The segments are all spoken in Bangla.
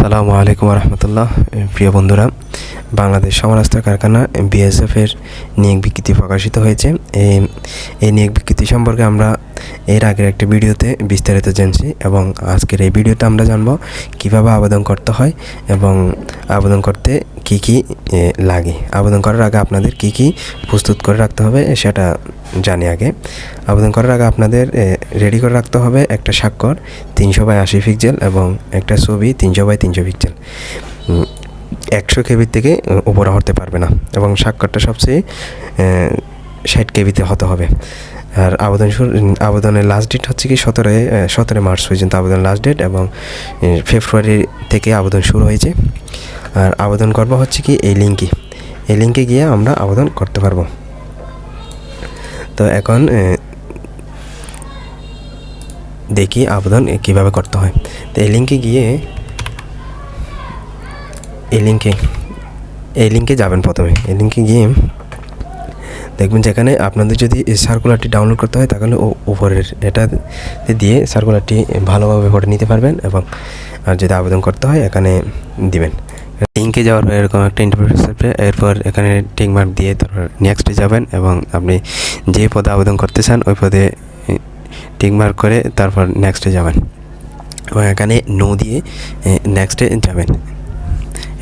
আসসালামু আলাইকুম রহমতুল্লাহ প্রিয় বন্ধুরা, বাংলাদেশ সমরাস্ত্র কারখানা বিএসএফের নিয়োগ বিজ্ঞপ্তি প্রকাশিত হয়েছে। এই এই নিয়োগ বিকৃতি সম্পর্কে আমরা এর আগের একটি ভিডিওতে বিস্তারিত জেনেছি এবং আজকের এই ভিডিওতে আমরা জানব কীভাবে আবেদন করতে হয় এবং আবেদন করতে কি কি লাগে। আবেদন করার আগে আপনাদের কি কি প্রস্তুত করে রাখতে হবে সেটা জানি আগে। আবেদন করার আগে আপনাদের রেডি করে রাখতে হবে একটা স্বাক্ষর, তিনশো বাই আশি পিক্সেল এবং একটা ছবি তিনশো বাই তিনশো পিক্সেল একশো কেবির থেকে উপরে হতে পারবে না এবং স্বাক্ষরটা সবচেয়ে ষাট কেবিতে হতে হবে। আর আবেদন আবেদনের লাস্ট ডেট হচ্ছে কি সতেরো সতেরো মার্চ পর্যন্ত আবেদন লাস্ট ডেট এবং ফেব্রুয়ারি থেকে আবেদন শুরু হয়েছে। আর আবেদন করব হচ্ছে কি এই লিঙ্কে। এই লিঙ্কে গিয়ে আমরা আবেদন করতে পারব। তো এখন দেখি আবেদন কীভাবে করতে হয়। তো এই লিঙ্কে গিয়ে, এই লিঙ্কে এই লিঙ্কে যাবেন প্রথমে। এই লিঙ্কে গিয়ে দেখবেন যেখানে আপনাদের যদি সার্কুলারটি ডাউনলোড করতে হয়, তাহলে ও উপরের এটা দিয়ে সার্কুলারটি ভালোভাবে পড়ে নিতে পারবেন এবং, আর যদি আবেদন করতে হয়, এখানে দিবেন। লিঙ্কে যাওয়ার পর এরকম একটা ইন্টারভিউ আসবে। এরপর এখানে টিক মার্ক দিয়ে তারপর নেক্সটে যাবেন এবং আপনি যে পদে আবেদন করতে চান, ওই পদে টিক মার্ক করে তারপর নেক্সটে যাবেন। এবং এখানে নো দিয়ে নেক্সটে যাবেন।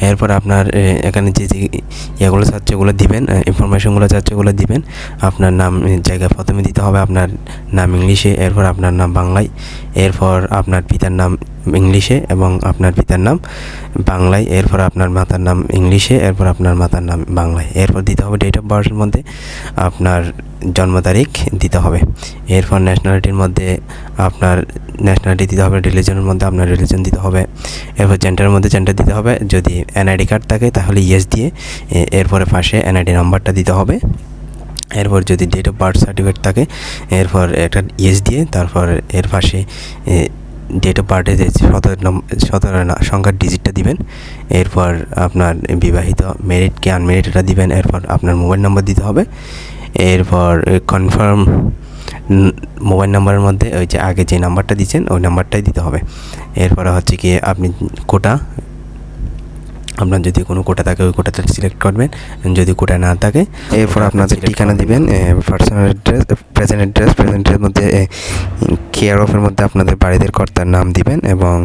এরপর আপনার এখানে যে যে ইয়েগুলো চাচ্ছে ওগুলো দিবেন ইনফরমেশনগুলো চাচ্ছে ওগুলো দিবেন। আপনার নাম জায়গা প্রথমে দিতে হবে আপনার নাম ইংলিশে, এরপর আপনার নাম বাংলায়, এরপর আপনার পিতার নাম ইংলিশে এবং আপনার পিতার নাম বাংলায়, এরপর আপনার মাতার নাম ইংলিশে, এরপর আপনার মাতার নাম বাংলায়। এরপর দিতে হবে ডেট অফ বার্থের মধ্যে আপনার জন্ম তারিখ দিতে হবে। এরপর ন্যাশনালিটির মধ্যে আপনার ন্যাশনালিটি দিতে হবে রিলিজনের মধ্যে আপনার রিলিজন দিতে হবে। এরপর জেন্ডারের মধ্যে জেন্ডার দিতে হবে। যদি এনআইডি কার্ড থাকে তাহলে ইয়েস দিয়ে এরপরে পাশে এনআইডি নাম্বারটা দিতে হবে। এরপর যদি ডেট অফ বার্থ সার্টিফিকেট থাকে, এরপর একটা ইয়েস দিয়ে তারপর এর পাশে ডেট অফ বার্থে যে সতেরো নম্বর সতেরো সংখ্যার ডিজিটটা দিবেন। এরপর আপনার বিবাহিত মেরিট কি আনমেরিট এটা দিবেন। এরপর আপনার মোবাইল নাম্বার দিতে হবে। এরপর কনফার্ম মোবাইল নাম্বারের মধ্যে ওই যে আগে যে নাম্বারটা দিচ্ছেন, ওই নাম্বারটাই দিতে হবে। এরপরে হচ্ছে কি আপনি কোটা আপনার যদি কোনো কোটা থাকে ওই কোটাতে সিলেক্ট করবেন। যদি কোটা না থাকে এরপর আপনাদের ঠিকানা দিবেন পার্সোনাল অ্যাড্রেস প্রেজেন্ট অ্যাড্রেস প্রেজেন্টের মধ্যে কেয়ার অফের মধ্যে আপনাদের বাড়িদের কর্তার নাম দিবেন এবং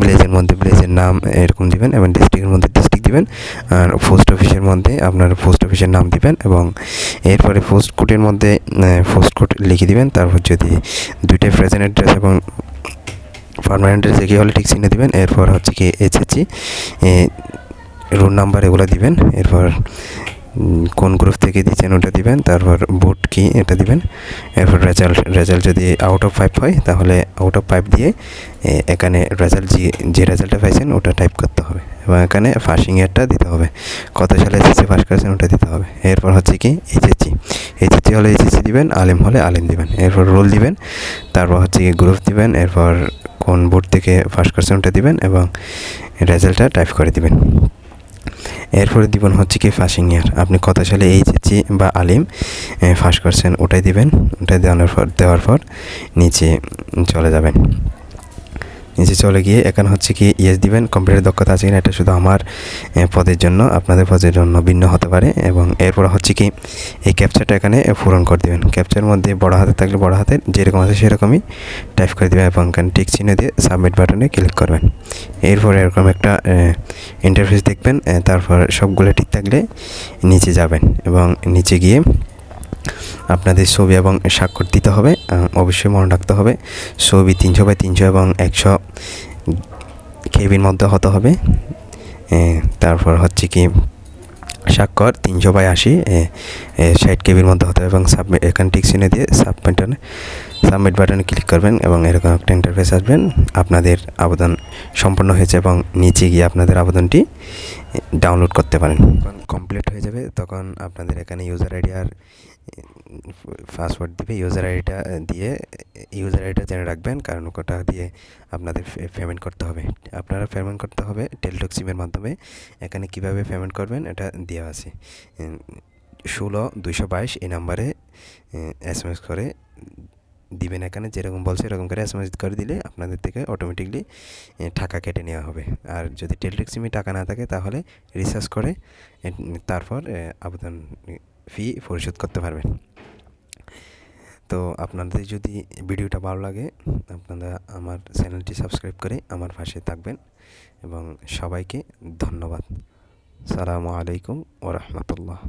ভিলেজের মধ্যে ভিলেজের নাম এরকম দিবেন এবং ডিস্ট্রিক্টের মধ্যে ডিস্ট্রিক্ট দিবেন। আর পোস্ট অফিসের মধ্যে আপনার পোস্ট অফিসের নাম দিবেন এবং এরপরে পোস্ট কোডের মধ্যে পোস্ট কোড লিখে দিবেন। তারপর যদি দুইটাই প্রেজেন্ট অ্যাড্রেস এবং পারমানেন্ট কি হলে ঠিক চিহ্ন দিবেন। এরপর হচ্ছে কি এইচএসজি রোল নাম্বার এগুলো দিবেন, এরপর কোন গ্রুপ থেকে দিচ্ছেন ওটা দিবেন, তারপর বুট কি এটা দিবেন, এরপর রেজাল্ট রেজাল্ট যদি আউট অফ ফাইভ হয়, তাহলে আউট অফ ফাইভ দিয়ে এখানে রেজাল্ট যে যে রেজাল্টটা পাইছেন, ওটা টাইপ করতে হবে এবং এখানে ফার্স্টিং ইয়ারটা দিতে হবে। কত সালে এসএসসি পাস করেছেন, ওটা দিতে হবে। এরপর হচ্ছে কি এইচএসসি এইচএসসি হলে এইচএসসি দিবেন, আলেম হলে আলেম দিবেন। এরপর রোল দিবেন, তারপর হচ্ছে কি গ্রুপ দিবেন, এরপর কোন বোর্ড থেকে ফার্স্ট ওটা দিবেন এবং রেজাল্টটা টাইপ করে দিবেন। এরপরে দিবেন হচ্ছে কি ফাসিং ইয়ার আপনি কত সালে এইচএসসি বা আলিম ফাঁস করছেন, ওটাই দিবেন, ওটাই দেওয়ানোর পর, দেওয়ার পর নিচে চলে যাবেন। নিচে চলে গিয়ে এখানে হচ্ছে কি ইয়েস দিবেন। কম্পিউটার দক্ষতা আছে কিনা এটা শুধু আমার পদের জন্য। আপনাদের পদের জন্য ভিন্ন হতে পারে এবং এরপর হচ্ছে কি এই ক্যাপচারটা এখানে পূরণ করে দেবেন। ক্যাপচার মধ্যে বড় হাতে থাকলে বড় হাতের যেরকম আছে সেরকমই টাইপ করে দেবেন এবং এখানে টিক চিহ্ন দিয়ে সাবমিট বাটনে ক্লিক করবেন। এরপর এরকম একটা ইন্টারফেস দেখবেন তারপর সবগুলো ঠিক থাকলে নিচে যাবেন এবং নিচে গিয়ে আপনাদের ছবি এবং স্বাক্ষর দিতে হবে অবশ্যই মনে রাখতে হবে। ছবি তিনশো বাই তিনশো এবং একশো কেবির মধ্যে হতে হবে। তারপর হচ্ছে কি স্বাক্ষর তিনশো বাই আশি ষাট কেবির মধ্যে হতে হবে এবং সাবমিট এখানে টিক দিয়ে সাবমিট সাবমিট বাটনে ক্লিক করবেন এবং এরকম একটা ইন্টারফেস আসবেন। আপনাদের আবেদন সম্পন্ন হয়েছে এবং নিচে গিয়ে আপনাদের আবেদনটি ডাউনলোড করতে পারেন। কমপ্লিট হয়ে যাবে, তখন আপনাদের এখানে ইউজার আইডি আর পাসওয়ার্ড দিবে ইউজার আইডিটা দিয়ে ইউজার আইডিটা জেনে রাখবেন। কারণ ওটা দিয়ে আপনাদের পেমেন্ট করতে হবে। আপনারা পেমেন্ট করতে হবে টেলটক সিমের মাধ্যমে। এখানে কীভাবে পেমেন্ট করবেন এটা দেওয়া আছে। ষোলো, দুইশো বাইশ এই নাম্বারে এস এম এস করে দিবেন এখানে। যেরকম বলছে এরকম করে এস এম এস করে দিলে আপনাদের থেকে অটোমেটিকলি টাকা কেটে নেওয়া হবে। আর যদি টেলিটক সিমে টাকা না থাকে তাহলে রিচার্জ করে তারপর আবেদন ফি পরিশোধ করতে পারবেন। তো আপনাদের যদি ভিডিওটা ভালো লাগে, আপনারা আমার চ্যানেলটি সাবস্ক্রাইব করে আমার পাশে থাকবেন এবং সবাইকে ধন্যবাদ। সালামু আলাইকুম ওরহমতুল্লাহ